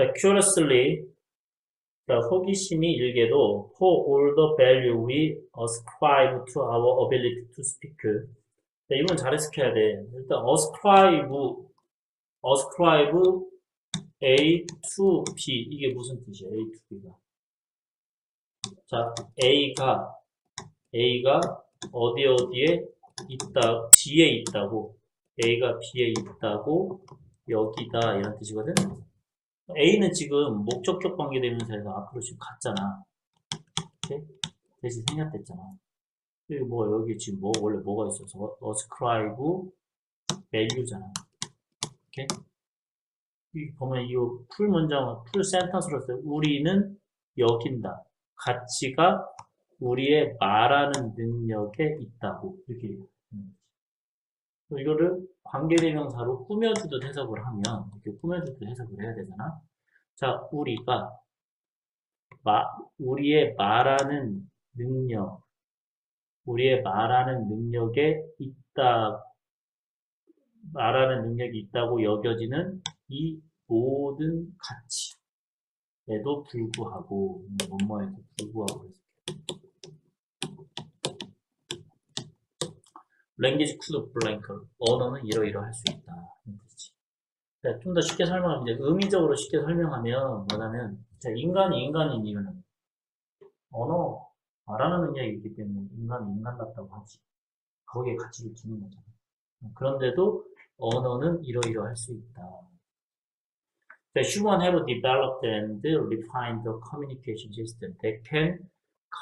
자, curiously, 자, 호기심이 일게도 for all the value we ascribe to our ability to speak. 자, 이건 잘 해석해야 돼. 일단 ascribe, ascribe A to B 이게 무슨 뜻이야? A to B가. 자, A가 A가 어디 어디에 있다, B에 있다고 A가 B에 있다고 여기다 이런 뜻이거든. A는 지금 목적격 관계 대명사에서 앞으로 지금 갔잖아. 오케이? 대신 생략됐잖아. 그리고 뭐 여기 지금 뭐 원래 뭐가 있어서 ascribe value잖아. 오케이? 이 보면 이풀 문장, 풀 센텐스로 써요. 우리는 여긴다. 가치가 우리의 말하는 능력에 있다고 이렇게 음. 이거를 관계대명사로 꾸며주듯 해석을 하면 이렇게 꾸며주듯 해석을 해야 되잖아. 자, 우리가 마, 우리의 말하는 능력, 우리의 말하는 능력에 있다, 말하는 능력이 있다고 여겨지는 이 모든 가치에도 불구하고, 뭐뭐에도 불구하고 랭귀지 쿠드 블랭크 언어는 이러이러할 수 있다. 좀더 쉽게 설명하면 이제 의미적으로 쉽게 설명하면 뭐냐면 자, 인간이 인간인 이유는 언어 말하는 능력이 있기 때문에 인간이 인간답다고 하지. 거기에 가치를 두는 거잖아. 그런데도 언어는 이러이러할 수 있다. The human have developed and refined the communication system that can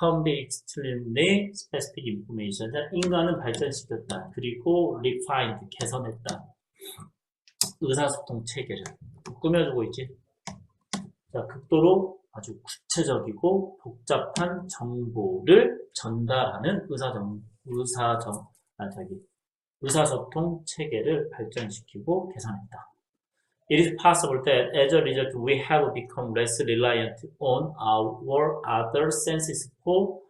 convey extremely specific information. 자, 인간은 발전시켰다. 그리고 refined, 개선했다. 의사소통 체계를 꾸며주고 있지. 자, 극도로 아주 구체적이고 복잡한 정보를 전달하는 의사정, 의사정, 아, 저기, 의사소통 체계를 발전시키고 개선했다. It is possible that as a result we have become less reliant on our other senses for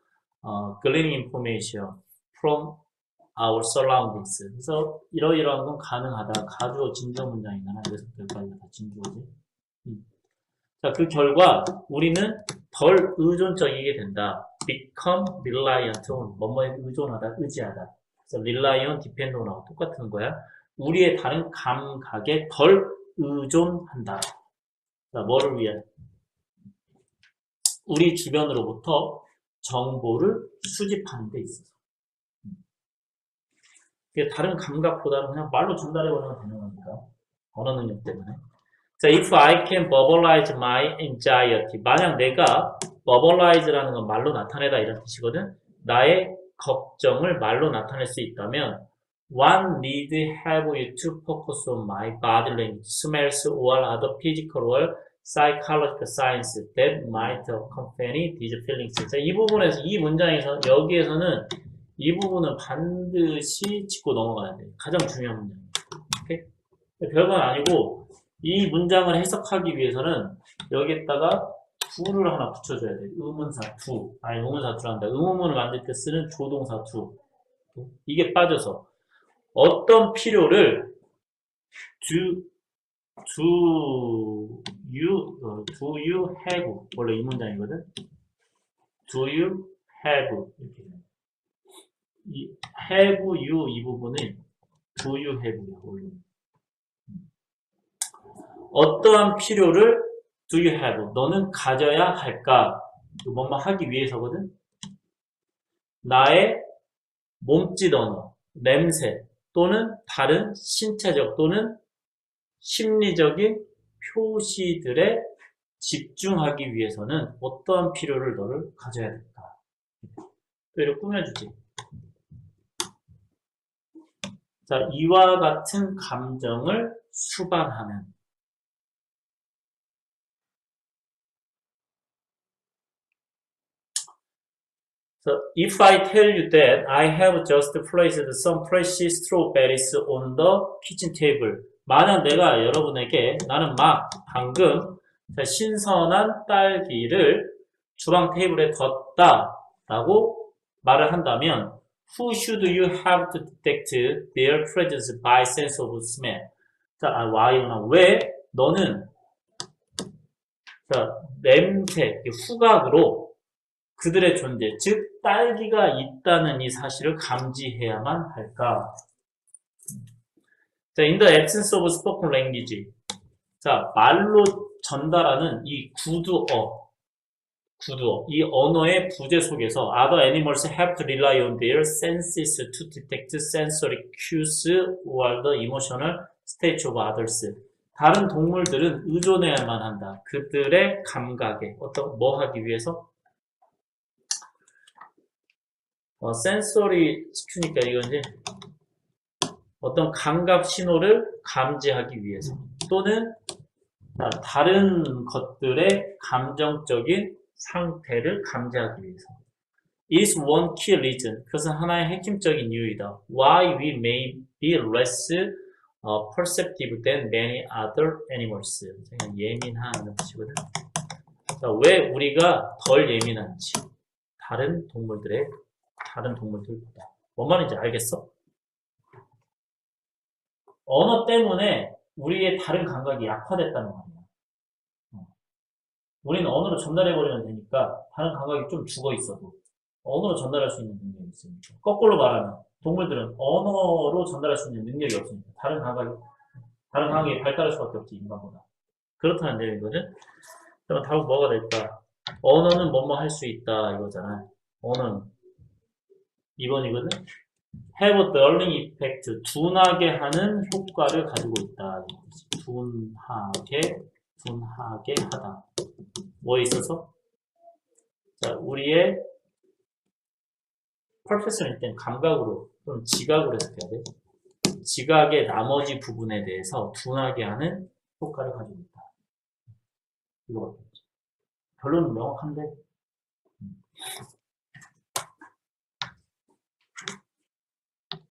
uh, gleaning information from our surroundings. 그래서 이러이러한 건 가능하다. 가주어 진주어 문장이잖아. 그래서 여기까지 다 진주어지. 음. 자, 그 결과 우리는 덜 의존적이게 된다. become reliant on 뭐뭐에 의존하다, 의지하다. 그래서 rely on, depend on하고 똑같은 거야. 우리의 다른 감각에 덜 의존한다. 자, 뭐를 위해? 우리 주변으로부터 정보를 수집하는 데 있어서. 다른 감각보다는 그냥 말로 전달해버리면 되는 겁니다. 언어 능력 때문에. 자, if I can verbalize my anxiety. 만약 내가 verbalize라는 건 말로 나타내다 이런 뜻이거든. 나의 걱정을 말로 나타낼 수 있다면 one need have you to focus on my body language, smells, or other physical or psychological signs that might accompany these feelings. 자, 이 부분에서, 이 문장에서, 여기에서는 이 부분은 반드시 짚고 넘어가야 돼. 가장 중요한 문장. 오케이? 별건 아니고, 이 문장을 해석하기 위해서는 여기에다가 두를 하나 붙여줘야 돼. 의문사 두. 아니, 의문사 두란다. 의문문을 만들 때 쓰는 조동사 두. 이게 빠져서 어떤 필요를 do, do you, 어, do you have 원래 이 문장이거든. do you have 이렇게 이 have you 이 부분은 do you have야 원래. 어떠한 필요를 do you have 너는 가져야 할까? 뭐뭐 하기 위해서거든. 나의 몸짓 언어, 냄새, 또는 다른 신체적 또는 심리적인 표시들에 집중하기 위해서는 어떠한 필요를 너를 가져야 될까? 또 이렇게 꾸며주지. 자, 이와 같은 감정을 수반하는 So if I tell you that I have just placed some precious strawberries on the kitchen table. 만약 내가 여러분에게 나는 막 방금 신선한 딸기를 주방 테이블에 뒀다 라고 말을 한다면 Who should you have to detect their presence by sense of smell? 자, 아, why나 왜 너는 자, 냄새, 이 후각으로 그들의 존재, 즉 딸기가 있다는 이 사실을 감지해야만 할까? 자, in the absence of spoken language. 자, 말로 전달하는 이 구두어, 구두어, 이 언어의 부재 속에서 other animals have to rely on their senses to detect sensory cues or the emotional states of others. 다른 동물들은 의존해야만 한다. 그들의 감각에 어떤 뭐 하기 위해서? 어, 센서리 큐니까 이건 이제 어떤 감각 신호를 감지하기 위해서 또는 아, 다른 것들의 감정적인 상태를 감지하기 위해서. is one key reason. 그것은 하나의 핵심적인 이유이다. Why we may be less uh, perceptive than many other animals. 그냥 예민한 뜻이거든. 자, 왜 우리가 덜 예민한지 다른 동물들의 다른 동물들보다 뭔 말인지 알겠어? 언어 때문에 우리의 다른 감각이 약화됐다는 말이야. 어. 우리는 언어로 전달해버리면 되니까 다른 감각이 좀 죽어 있어도 언어로 전달할 수 있는 능력이 있으니까. 거꾸로 말하면 동물들은 언어로 전달할 수 있는 능력이 없으니까 다른 감각이 다른 감각이 발달할 수밖에 없지 인간보다. 그렇다는 내용이거든. 그럼 답은 뭐가 될까? 언어는 뭐뭐 할 수 있다 이거잖아. 언어는 2번이거든. have dulling effect, 둔하게 하는 효과를 가지고 있다. 둔하게, 둔하게 하다. 뭐에 있어서? 자, 우리의 퍼펙션일 땐 감각으로 또는 지각으로 해석해야 돼. 지각의 나머지 부분에 대해서 둔하게 하는 효과를 가지고 있다. 이거밖에 없지. 결론은 명확한데. 음.